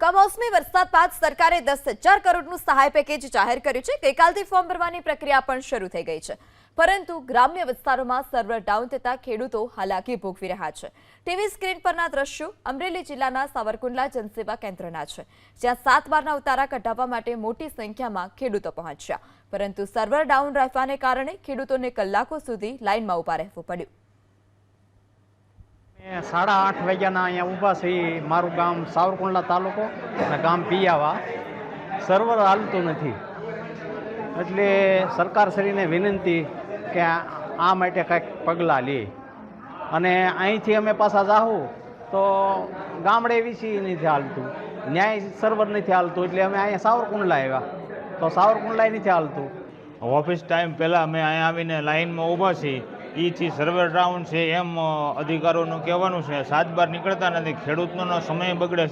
કમોસમી વરસાદ બાદ સરકારે દસ હજાર કરોડનું સહાય પેકેજ જાહેર કર્યું છે. ગઈકાલથી ફોર્મ ભરવાની પ્રક્રિયા પણ શરૂ થઈ ગઈ છે. પરંતુ ગ્રામ્ય વિસ્તારોમાં સર્વર ડાઉન થતા ખેડૂતો હાલાકી ભોગવી રહ્યા છે. ટીવી સ્ક્રીન પરના દ્રશ્યો અમરેલી જિલ્લાના સાવરકુંડલા જનસેવા કેન્દ્રના છે, જ્યાં સાત બારના ઉતારા કઢાવવા માટે મોટી સંખ્યામાં ખેડૂતો પહોંચ્યા. પરંતુ સર્વર ડાઉન રહેવાને કારણે ખેડૂતોને કલાકો સુધી લાઇનમાં ઊભા રહેવું પડ્યું. સાડા આઠ વાગ્યાના અહીંયા ઊભા છીએ મારું ગામ સાવરકુંડલા તાલુકો અને ગામ પિયાવા. સર્વર હાલતું નથી. એટલે સરકારશ્રીને વિનંતી કે આ માટે કંઈક પગલાં લે. અને અહીંથી અમે પાછા જાહું તો ગામડે વીસી નથી હાલતું. ન્યાય સર્વર નથી હાલતું, એટલે અમે અહીંયા સાવરકુંડલા આવ્યા. તો સાવરકુંડલાય નથી હાલતું. ઓફિસ ટાઈમ પહેલાં અમે અહીંયા આવીને લાઇનમાં ઊભા છીએ. ઈથી સર્વર ડાઉન છે એમ અધિકારોનું કહેવાનું છે. સાત બાર નીકળતા નથી. ખેડૂતનો સમય બગડે છે.